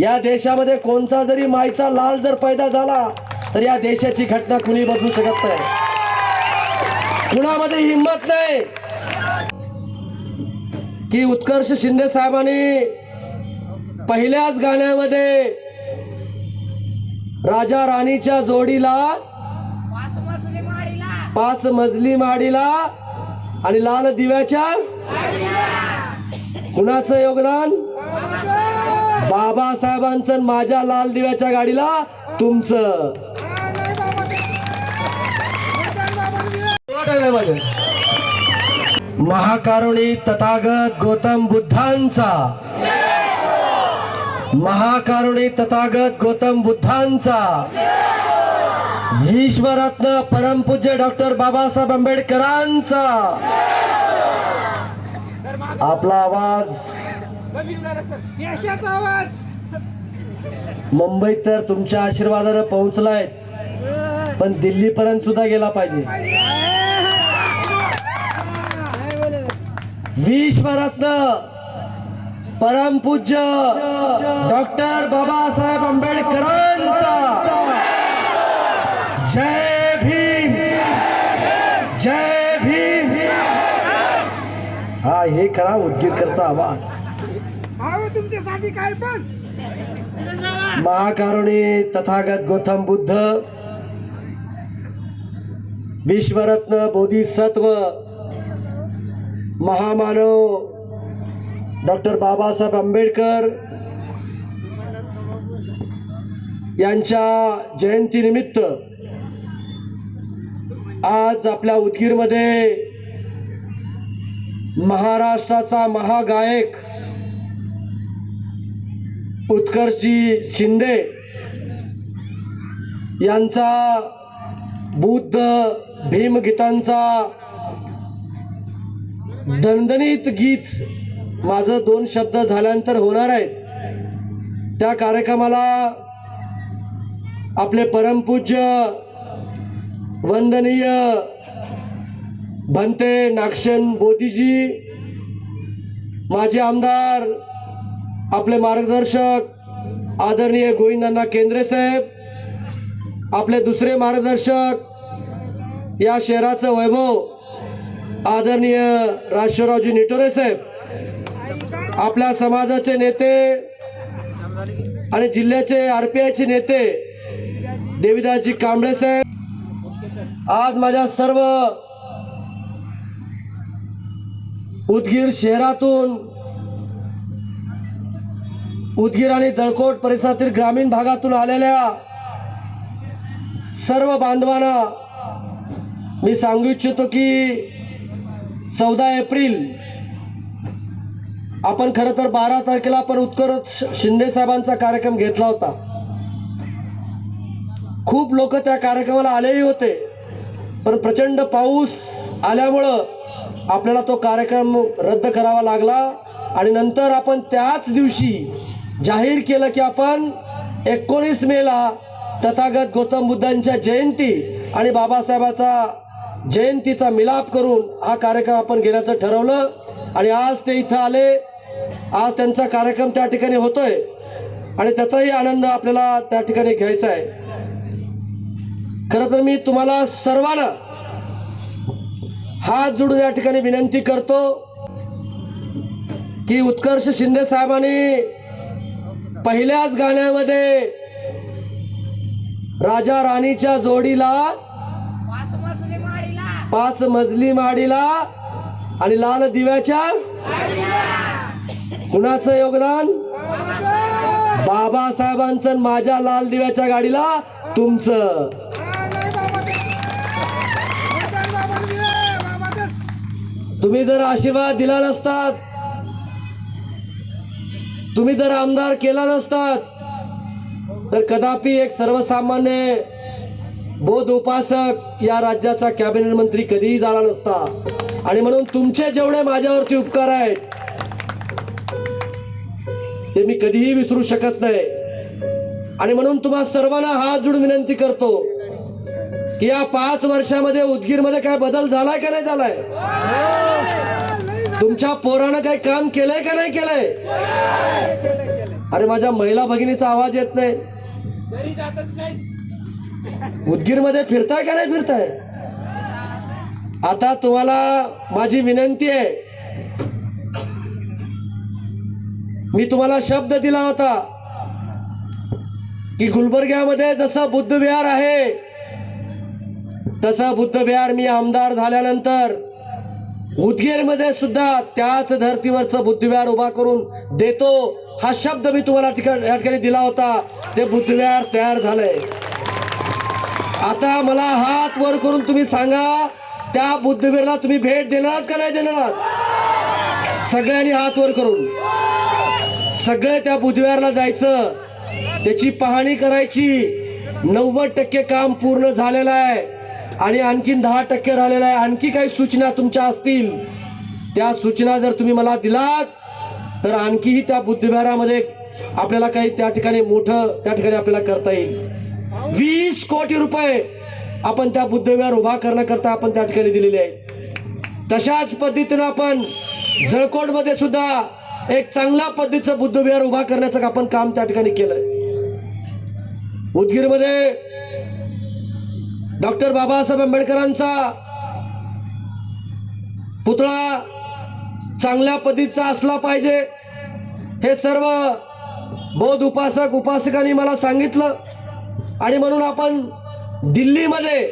या देशामध्ये कोणता जरी मायचा लाल जर पैदा झाला तर या देशाची घटना कुणी बदलू शकत नाही. कुणामध्ये हिंमत नाही? की उत्कर्ष शिंदे साहेबांनी पहिल्याच गाण्यामध्ये राजा राणीच्या जोडीला पाच मजली माडीला आणि लाल दिव्याच्या कुणाचं योगदान? बाबासाहेबांचं माझ्या लाल दिव्याच्या गाडीला तुमचं. महाकारुणी तथागत गौतम बुद्धांचा. महाकारुणी तथागत गौतम बुद्धांचा. विश्वरत्न परमपूज्य डॉक्टर बाबासाहेब आंबेडकरांचा. आपला आवाज देशाचा आवाज. मुंबईत तर तुमच्या आशीर्वादानं पोहोचलायच. पण दिल्लीपर्यंत सुद्धा गेला पाहिजे. विश्वरत्न परमपूज्य डॉक्टर बाबासाहेब आंबेडकरांचा. जय भीम. जय भीम. हा हे खरा उद्गीरकरचा आवाज. भाऊ तुमच्यासाठी काय पण. महाकारुणी तथागत गौतम बुद्ध विश्वरत्न बोधिसत्व महामानव डॉक्टर बाबासाहेब आंबेडकर यांच्या जयंतीनिमित्त आज आपल्या उदगीरमध्ये महाराष्ट्राचा महागायक उत्कर्षजी शिंदे यांचा बुद्ध भीमगीतांचा दणदणीत गीत माझं दोन शब्द झाल्यानंतर होणार आहेत. त्या कार्यक्रमाला आपले परमपूज्य वंदनीय भंते नागशन बोधीजी माजी आमदार आपले मार्गदर्शक आदरणीय गोविंदांना केंद्रे साहेब आपले दुसरे मार्गदर्शक या शहराचं वैभव आदरणीय राजेश्वररावजी निटोरे साहेब आपल्या समाजाचे नेते आणि जिल्ह्याचे आर पी आयचे नेते देविदासजी कांबळे साहेब आज माझ्या सर्व उदगीर शहरातून उदगीर आणि जळकोट परिसरातील ग्रामीण भागातून आलेल्या सर्व बांधवांना मी सांगू इच्छितो की चौदा एप्रिल आपण खरं तर बारा तारखेला आपण उत्कर्ष शिंदे साहेबांचा कार्यक्रम घेतला होता. खूप लोक त्या कार्यक्रमाला आलेही होते पण प्रचंड पाऊस आल्यामुळं आपल्याला तो कार्यक्रम रद्द करावा लागला आणि नंतर आपण त्याच दिवशी जाहीर केलं की आपण एकोणीस मेला तथागत गौतम बुद्धांच्या जयंती आणि बाबासाहेबाचा जयंतीचा मिलाप करून हा कार्यक्रम आपण घेण्याचं ठरवलं. आणि आज ते इथं आले. आज त्यांचा कार्यक्रम त्या ठिकाणी होतोय. आणि त्याचाही आनंद आपल्याला त्या ठिकाणी घ्यायचा आहे. खरं तर मी तुम्हाला सर्वांना हात जोडून या ठिकाणी विनंती करतो की उत्कर्ष शिंदे साहेबांनी पहिल्याच गाण्यामध्ये राजा राणीच्या जोडीला पाच मजली माडीला. आणि लाल दिव्याच्या कुणाचं योगदान. बाबासाहेबांचं आणि माझ्या लाल दिव्याच्या गाडीला तुमचं. तुम्ही जर आशीर्वाद दिला नसतात तुम्ही जर आमदार केला नसतात तर कदापि एक सर्वसामान्य बोध उपासक या राज्याचा कॅबिनेट मंत्री कधीही झाला नसता. आणि म्हणून तुमचे जेवढे माझ्यावरती उपकार आहेत ते मी कधीही विसरू शकत नाही. आणि म्हणून तुम्हा सर्वांना हात जोडून विनंती करतो की या पाच वर्षामध्ये उदगीरमध्ये काय बदल झालाय का नाही झालाय? तुमच्या पोरानं काही काम केलंय का नाही केलंय? अरे माझ्या महिला भगिनीचा आवाज येत नाही. उदगीरमध्ये फिरताय का नाही फिरताय? आता तुम्हाला माझी विनंती आहे. मी तुम्हाला शब्द दिला होता की गुलबर्ग्यामध्ये जसा बुद्ध विहार आहे तसा बुद्ध विहार मी आमदार झाल्यानंतर उदगीरमध्ये सुद्धा त्याच धर्तीवरचं बुद्धिव्यार उभा करून देतो. हा शब्द मी तुम्हाला या ठिकाणी दिला होता. ते बुद्धिव्यार तयार झालंय. आता मला हात वर करून तुम्ही सांगा त्या बुद्धवीरला तुम्ही भेट देणार का नाही देणार? सगळ्यांनी हात वर करून. सगळे त्या बुधवारला जायचं. त्याची पाहणी करायची. नव्वद टक्के काम पूर्ण झालेलं आहे. आणि आणखीन दहा टक्के राहिलेलं आहे. आणखी काही सूचना तुमच्या असतील. त्या सूचना जर तुम्ही मला दिलात तर आणखीही त्या बुद्धविहारामध्ये आपल्याला काही त्या ठिकाणी मोठं त्या ठिकाणी आपल्याला करता येईल. वीस कोटी रुपये आपण त्या बुद्धविहार उभा करण्याकरता आपण त्या ठिकाणी दिलेले आहेत. तशाच पद्धतीनं आपण जळकोटमध्ये सुद्धा एक चांगल्या पद्धतीचं बुद्धविहार उभा करण्याचं आपण काम त्या ठिकाणी केलंय. उदगीरमध्ये डॉक्टर बाबासाहेब आंबेडकरांचा पुतळा चांगल्या पद्धतीचा असला पाहिजे. हे सर्व बौद्ध उपासक उपासकांनी मला सांगितलं. आणि म्हणून आपण दिल्लीमध्ये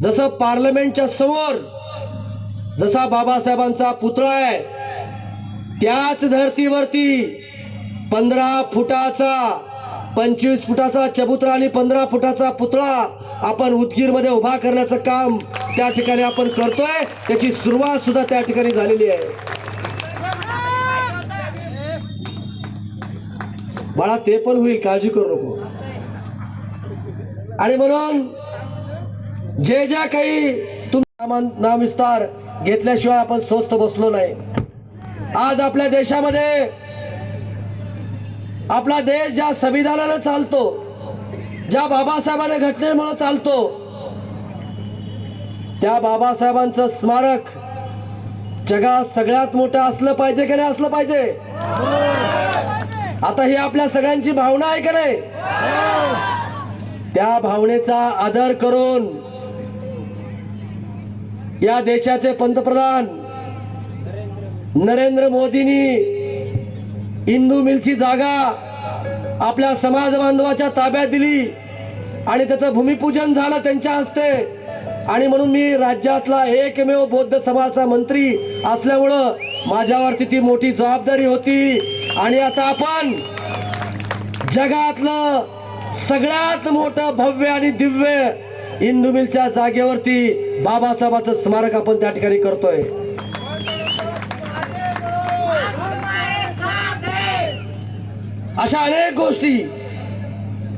जसं पार्लमेंटच्या समोर जसा बाबासाहेबांचा पुतळा आहे त्याच धर्तीवरती पंधरा फुटाचा पंचवीस फुटाचा चबुतरा आणि पंधरा फुटाचा पुतळा आपण उदगीरमध्ये उभा करण्याचं काम त्या ठिकाणी आपण करतोय. त्याची सुरुवात सुद्धा त्या ठिकाणी झालेली आहे. बाळा ते पण होईल काळजी करू नको. आणि म्हणून जे ज्या काही तुम नाम विस्तार घेतल्याशिवाय आपण स्वस्त बसलो नाही. आज आपल्या देशामध्ये आपला देश ज्या संविधानानं चालतो ज्या बाबासाहेबांना घटनेमुळे चालतो त्या बाबासाहेबांचं स्मारक जगात सगळ्यात मोठं असलं पाहिजे की नाही असलं पाहिजे? आता ही आपल्या सगळ्यांची भावना आहे का नाही? त्या भावनेचा आदर करून या देशाचे पंतप्रधान नरेंद्र मोदींनी इंदू मिलची जागा आपल्या समाज बांधवाच्या ताब्यात दिली आणि त्याचं भूमिपूजन झालं त्यांच्या हस्ते. आणि म्हणून मी राज्यातला एकमेव बौद्ध समाजाचा मंत्री असल्यामुळं माझ्यावरती ती मोठी जबाबदारी होती. आणि आता आपण जगातलं सगळ्यात मोठं भव्य आणि दिव्य इंदू मिलच्या जागेवरती बाबासाहेबाचं स्मारक आपण त्या ठिकाणी करतोय. अशा अनेक गोष्टी.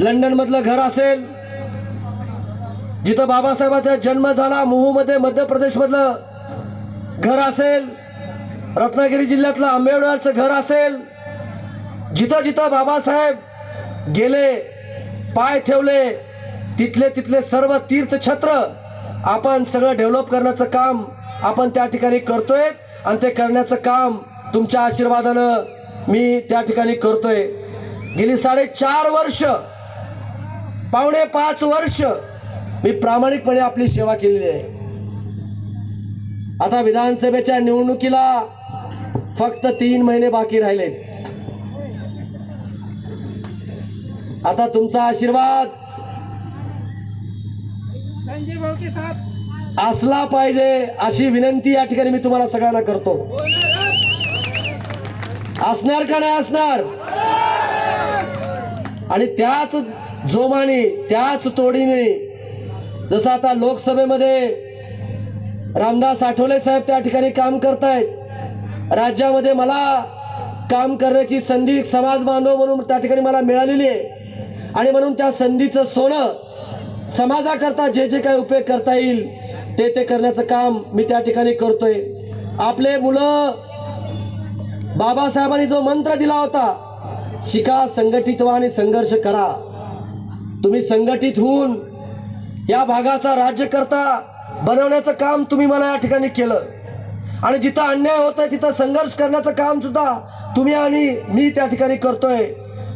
लंडन मधलं घर असेल जिथं बाबासाहेबाचा जन्म झाला मुहूमध्ये मध्य प्रदेश मधलं घर असेल रत्नागिरी जिल्ह्यातलं आंबेडवारचं घर असेल जिथं जिथं बाबासाहेब गेले पाय ठेवले तिथले तिथले सर्व तीर्थछत्र आपण सगळं डेव्हलप करण्याचं काम आपण त्या ठिकाणी करतोय. आणि ते करण्याचं काम तुमच्या आशीर्वादानं मी त्या ठिकाणी करतोय. गेली साडेचार वर्ष पावणे पाच वर्ष मी प्रामाणिकपणे आपली सेवा केलेली आहे. आता विधानसभेच्या निवडणुकीला फक्त तीन महिने बाकी राहिले आता तुमचा आशीर्वाद असला पाहिजे अशी विनंती या ठिकाणी मी तुम्हाला सगळ्यांना करतो. असणार का नाही असणार? आणि त्याच जोमाने त्याच तोडीने जसं आता लोकसभेमध्ये रामदास आठवले साहेब त्या ठिकाणी काम करतायत राज्यामध्ये मला काम करण्याची संधी समाज बांधव म्हणून त्या ठिकाणी मला मिळालेली आहे. आणि म्हणून त्या संधीचं सोनं समाजाकरता जे जे काही उपयोग करता येईल ते ते करण्याचं काम मी त्या ठिकाणी करतोय. आपले मुलं बाबासाहेबांनी जो मंत्र दिला होता शिका संघटित व्हा आणि संघर्ष करा. तुम्ही संघटित होऊन या भागाचा राज्यकर्ता बनवण्याचं काम तुम्ही मला या ठिकाणी केलं. आणि जिथं अन्याय होतोय तिथं संघर्ष करण्याचं काम सुद्धा तुम्ही आणि मी त्या ठिकाणी करतोय.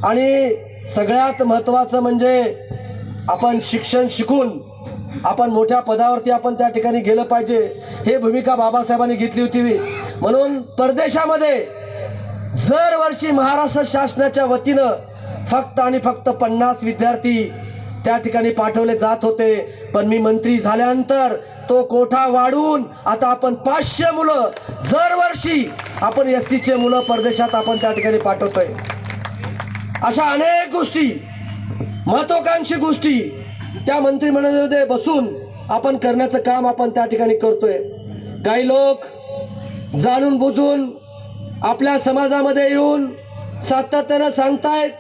आणि सगळ्यात महत्त्वाचं म्हणजे आपण शिक्षण शिकून आपण मोठ्या पदावरती आपण त्या ठिकाणी गेलं पाहिजे. हे भूमिका बाबासाहेबांनी घेतली होती. म्हणून परदेशामध्ये जर वर्षी महाराष्ट्र शासनाच्या वतीनं फक्त आणि फक्त पन्नास विद्यार्थी त्या ठिकाणी पाठवले जात होते. पण मी मंत्री झाल्यानंतर तो कोठा वाढवून आता आपण पाचशे मुलं जर वर्षी आपण एस सीचे मुलं परदेशात आपण त्या ठिकाणी पाठवतोय. अशा अनेक गोष्टी महत्वाकांक्षी गोष्टी त्या मंत्रिमंडळामध्ये बसून आपण करण्याचं काम आपण त्या ठिकाणी करतोय. काही लोक जाणून बुजून आपल्या समाजामध्ये येऊन सातत्यानं सांगतायत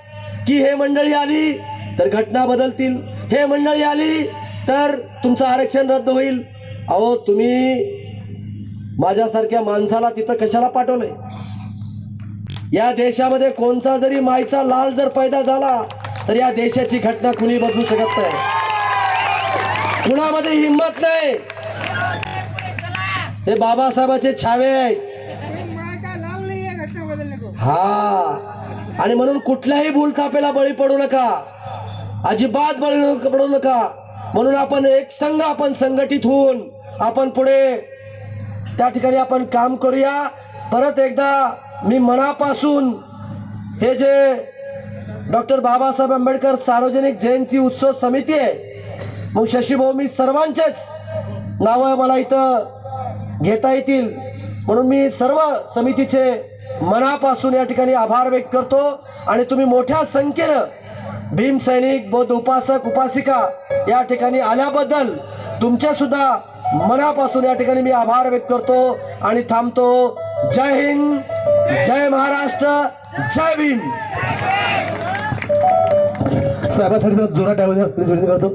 की हे मंडळी आली तर घटना बदलतील. हे मंडळी आली तर तुमचं आरक्षण रद्द होईल. अहो तुम्ही माझ्यासारख्या माणसाला तिथं कशाला पाठवलंय? या देशामध्ये कोणता जरी मायचा लाल जर पैदा झाला तर या देशाची घटना कुणी बदलू शकत नाही. कुणामध्ये हिंमत नाही? ते बाबासाहेबाचे छावे आहेत. हा. आणि म्हणून कुठल्याही भूलथापेला बळी पडू नका. अजिबात बळी पडू नका. म्हणून आपण एक संघ आपण संघटित होऊन आपण पुढे त्या ठिकाणी आपण काम करूया. परत एकदा मी मनापासून हे जे डॉक्टर बाबासाहेब आंबेडकर सार्वजनिक जयंती उत्सव समिती आहे मग शशीभाऊ मी सर्वांचेच नावं मला इथं घेता येतील. म्हणून मी सर्व समितीचे मनापासून या ठिकाणी आभार व्यक्त करतो आणि तुम्ही मोठ्या संख्येनं भीम सैनिक बौद्ध उपासक उपासिका या ठिकाणी आल्याबद्दल तुमच्या सुद्धा मनापासून या ठिकाणी मी आभार व्यक्त करतो आणि थांबतो. जय हिंद जय महाराष्ट्र जय भीम. साहेबासाठी जोरात करतो.